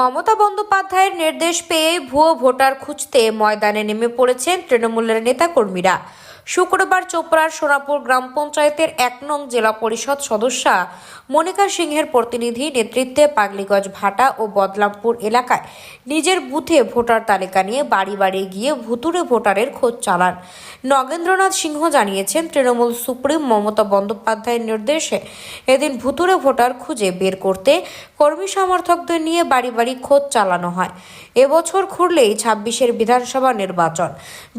মমতা বন্দ্যোপাধ্যায়ের নির্দেশ পেয়ে ভুয়ো ভোটার খুঁজতে ময়দানে নেমে পড়েছেন তৃণমূলের নেতাকর্মীরা। শুক্রবার চোপড়ার সোনাপুর গ্রাম পঞ্চায়েতের এক নং জেলা পরিষদ সদস্যা মনিকা সিংহের প্রতিনিধি নেতৃত্বে পাগলিগঞ্জ ভাটা ও বদলামপুর এলাকায় নিজের বুথে ভোটার তালিকা নিয়ে বাড়ি বাড়ি গিয়ে ভুতুরে ভোটারের খোঁজ চালান। নগেন্দ্রনাথ সিংহ জানিয়েছেন, তৃণমূল সুপ্রিম মমতা বন্দ্যোপাধ্যায়ের নির্দেশে এদিন ভুতুরে ভোটার খুঁজে বের করতে কর্মী সমর্থকদের নিয়ে বাড়ি বাড়ি খোঁজ চালানো হয়। এবছর ঘুরলেই ছাব্বিশের বিধানসভা নির্বাচন।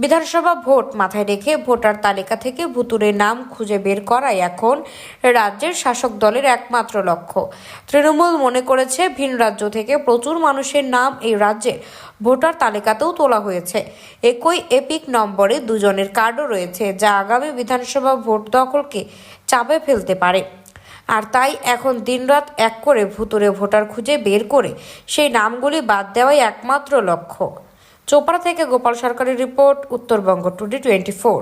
বিধানসভা ভোট মাথায় রেখে ভোটার তালিকা থেকে ভুতুরে নাম খুঁজে বের করাই এখন রাজ্যের শাসক দলের একমাত্র লক্ষ্য। তৃণমূল মনে করেছে, ভিন রাজ্য থেকে প্রচুর মানুষের নাম এই রাজ্যে ভোটার তালিকাতেও তোলা হয়েছে। একই এপিক নম্বরে দুজনের কার্ডও রয়েছে, যা আগামী বিধানসভা ভোট দখলকে চাপে ফেলতে পারে। আর তাই এখন দিনরাত এক করে ভুতুরে ভোটার খুঁজে বের করে সেই নামগুলি বাদ দেওয়াই একমাত্র লক্ষ্য। চোপড়া থেকে গোপাল সরকারের report, Uttarbanga today twenty four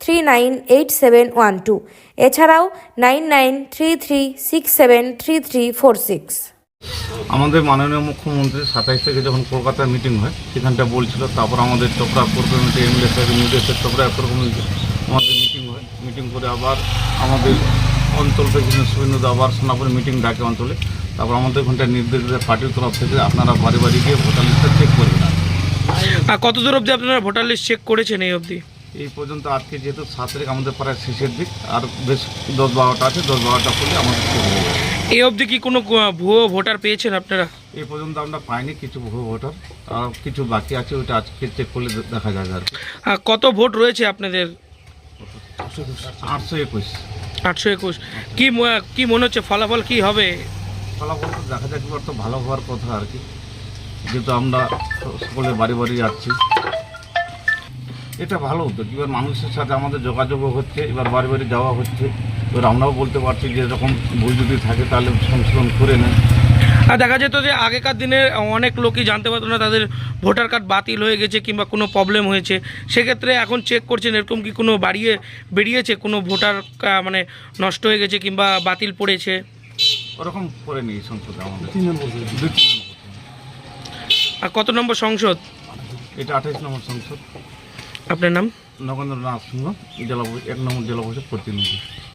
three nine eight seven one two এছাড়াও nine nine three three six seven three three four six আমাদের মাননীয় মুখ্যমন্ত্রী সাতাইশ থেকে যখন কলকাতায় মিটিং হয় সেখানটা বলছিল তারপর আমাদের চোপড়া কোর কমিটি এমএলএ সাহেবের নির্দেশে চোপড়া কোর কমিটি আমাদের মিটিং হয়। মিটিং করে আবার আমাদের অঞ্চল প্রেসিডেন্ট শুভেন্দু আবার সোনাপুরে মিটিং ডাকে অঞ্চলে। তারপর আমাদের ওখানটায় নির্দেশ দেয় পার্টির তরফ থেকে আপনারা বাড়ি বাড়ি গিয়ে ভোটার লিস্টটা চেক করবেন। আর কত দূর অবধি আপনারা ভোটার লিস্ট চেক করেছেন এই অবধি? এই পর্যন্ত আজকে যেহেতু সাত তারিখ আমাদের প্রায় শেষের দিক আর বেশ দশ বারোটা আছে দশ বারোটা করলে আমাদের এই অবধি কি কোনো ভুয়ো ভোটার পেয়েছেন আপনারা? এই পর্যন্ত আমরা পাইনি কিছু ভুয়ো ভোটার আর কিছু বাকি আছে ওইটা আজকে চেক করলে দেখা যাবে আর কত ভোট রয়েছে আপনাদের? আটশো একুশ। আটশো একুশ। কি কি মনে হচ্ছে ফলাফল কি হবে? ফলাফল তো দেখা যাক তো ভালো হওয়ার কথা আর কি। যেহেতু আমরা সকলে বাড়ি বাড়ি যাচ্ছি এটা ভালো উদ্যোগ এবার মানুষের সাথে আমাদের যোগাযোগও হচ্ছে এবার বাড়ি বাড়ি যাওয়া হচ্ছে। এবার আমরাও বলতে পারছি যে এরকম ভুল যদি থাকে তাহলে সংশোধন করে নেয় আর দেখা যেত যে আগেকার দিনে অনেক লোকই জানতে পারতো না তাদের ভোটার কার্ড বাতিল হয়ে গেছে কিংবা কোনো প্রবলেম হয়েছে। সেক্ষেত্রে এখন চেক করছেন এরকম কি কোনো বাড়িয়ে বেরিয়েছে? কোনো ভোটার মানে নষ্ট হয়ে গেছে কিংবা বাতিল পড়েছে? ওরকম করে নিই সংসদ আমাদের। আর কত নম্বর সংসদ? এটা আঠাইশ নম্বর সংসদ। আপনার নাম? নগেন্দ্রনাথ সিংহ জেলা এক নম্বর জেলা পরিষদ প্রতিনিধি।